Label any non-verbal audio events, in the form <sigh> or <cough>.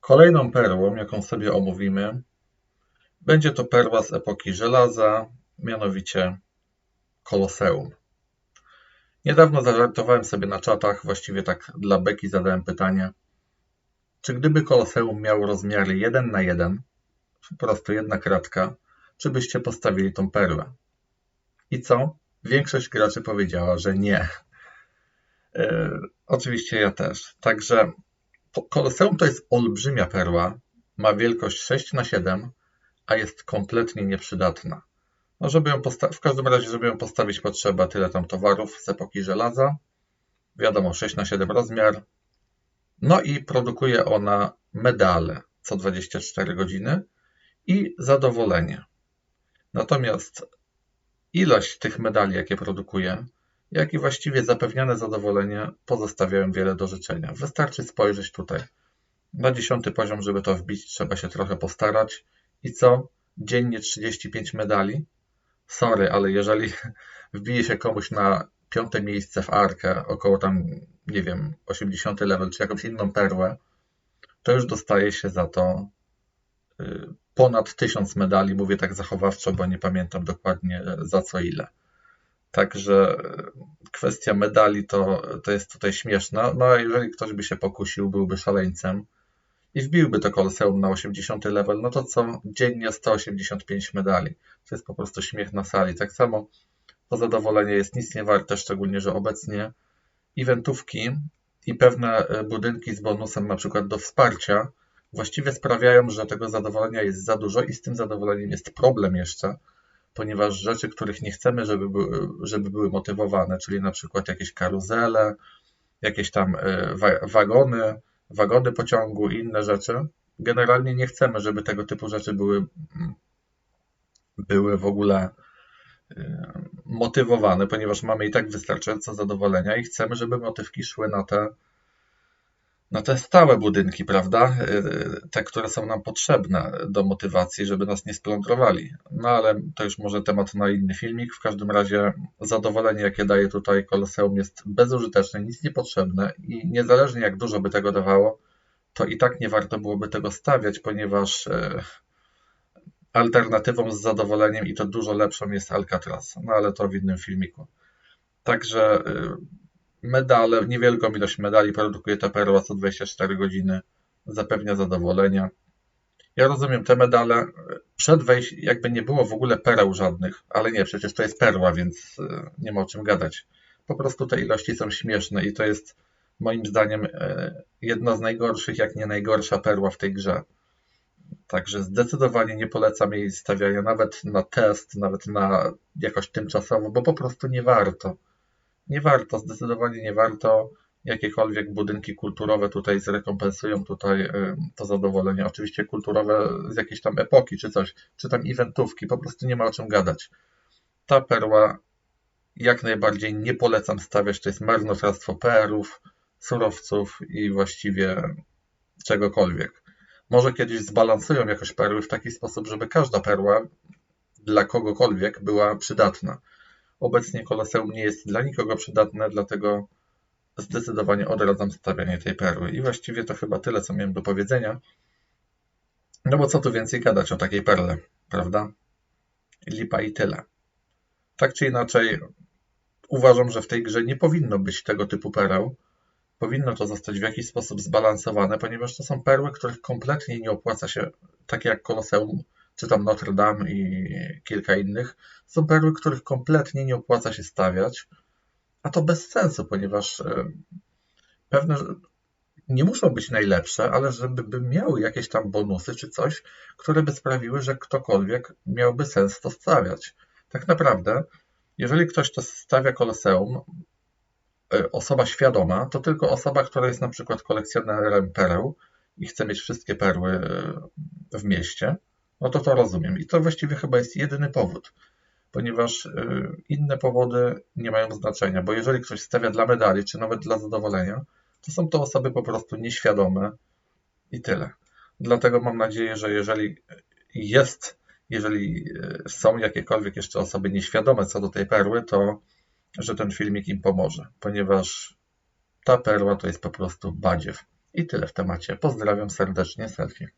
Kolejną perłą, jaką sobie omówimy, będzie to perła z epoki żelaza, mianowicie Koloseum. Niedawno zażartowałem sobie na czatach, właściwie tak dla beki zadałem pytanie, czy gdyby Koloseum miało rozmiary 1 na 1, po prostu jedna kratka, czy byście postawili tą perłę? I co? Większość graczy powiedziała, że nie. Yy, oczywiście ja też. Także Koloseum to jest olbrzymia perła, ma wielkość 6 na 7, a jest kompletnie nieprzydatna. No, żeby ją w każdym razie, żeby ją postawić, potrzeba tyle tam towarów z epoki żelaza. Wiadomo, 6 na 7 rozmiar. No i produkuje ona medale co 24 godziny i zadowolenie. Natomiast ilość tych medali, jakie produkuje, jak i właściwie zapewniane zadowolenie pozostawiają wiele do życzenia. Wystarczy spojrzeć tutaj. Na dziesiąty poziom, żeby to wbić, trzeba się trochę postarać. I co? Dziennie 35 medali? Sorry, ale jeżeli <laughs> wbije się komuś na piąte miejsce w arkę, około tam, nie wiem, 80 level, czy jakąś inną perłę, to już dostaje się za to y, ponad 1000 medali. Mówię tak zachowawczo, bo nie pamiętam dokładnie za co ile. Także kwestia medali to, to jest tutaj śmieszna. No a jeżeli ktoś by się pokusił, byłby szaleńcem i wbiłby to koloseum na 80 level, no to co dziennie 185 medali. To jest po prostu śmiech na sali. Tak samo to zadowolenie jest nic nie warte, szczególnie, że obecnie eventówki i pewne budynki z bonusem na przykład do wsparcia właściwie sprawiają, że tego zadowolenia jest za dużo i z tym zadowoleniem jest problem jeszcze, ponieważ rzeczy, których nie chcemy, żeby były, żeby były motywowane, czyli na przykład jakieś karuzele, jakieś tam e, wagony, wagony pociągu i inne rzeczy, generalnie nie chcemy, żeby tego typu rzeczy były, były w ogóle e, motywowane, ponieważ mamy i tak wystarczająco zadowolenia i chcemy, żeby motywki szły na te na te stałe budynki, prawda? Y, te, które są nam potrzebne do motywacji, żeby nas nie splądrowali. No ale to już może temat na inny filmik. W każdym razie zadowolenie, jakie daje tutaj Koloseum, jest bezużyteczne, nic niepotrzebne i niezależnie jak dużo by tego dawało, to i tak nie warto byłoby tego stawiać, ponieważ y, alternatywą z zadowoleniem i to dużo lepszą jest Alcatraz. No ale to w innym filmiku. Także y, medale, niewielką ilość medali produkuje ta perła co 24 godziny, zapewnia zadowolenia. Ja rozumiem te medale, przed wejściem jakby nie było w ogóle pereł żadnych, ale nie, przecież to jest perła, więc e, nie ma o czym gadać. Po prostu te ilości są śmieszne i to jest moim zdaniem e, jedna z najgorszych, jak nie najgorsza perła w tej grze. Także zdecydowanie nie polecam jej stawiania nawet na test, nawet na jakoś tymczasowo, bo po prostu nie warto nie warto, zdecydowanie nie warto. Jakiekolwiek budynki kulturowe tutaj zrekompensują tutaj to zadowolenie. Oczywiście kulturowe z jakiejś tam epoki czy coś, czy tam eventówki, po prostu nie ma o czym gadać. Ta perła jak najbardziej nie polecam stawiać, to jest marnotrawstwo PR-ów, surowców i właściwie czegokolwiek. Może kiedyś zbalansują jakoś perły w taki sposób, żeby każda perła dla kogokolwiek była przydatna. Obecnie Koloseum nie jest dla nikogo przydatne, dlatego zdecydowanie odradzam stawianie tej perły. I właściwie to chyba tyle, co miałem do powiedzenia. No bo co tu więcej gadać o takiej perle, prawda? Lipa i tyle. Tak czy inaczej, uważam, że w tej grze nie powinno być tego typu pereł. Powinno to zostać w jakiś sposób zbalansowane, ponieważ to są perły, których kompletnie nie opłaca się, takie jak Koloseum, czy tam Notre Dame i kilka innych, są perły, których kompletnie nie opłaca się stawiać, a to bez sensu, ponieważ e, pewne nie muszą być najlepsze, ale żeby by miały jakieś tam bonusy czy coś, które by sprawiły, że ktokolwiek miałby sens to stawiać. Tak naprawdę, jeżeli ktoś to stawia koloseum, e, osoba świadoma, to tylko osoba, która jest na przykład kolekcjonerem pereł i chce mieć wszystkie perły e, w mieście, no to to rozumiem. I to właściwie chyba jest jedyny powód, ponieważ y, inne powody nie mają znaczenia, bo jeżeli ktoś stawia dla medali, czy nawet dla zadowolenia, to są to osoby po prostu nieświadome i tyle. Dlatego mam nadzieję, że jeżeli jest, jeżeli y, są jakiekolwiek jeszcze osoby nieświadome co do tej perły, to że ten filmik im pomoże, ponieważ ta perła to jest po prostu badziew. I tyle w temacie. Pozdrawiam serdecznie, selfie.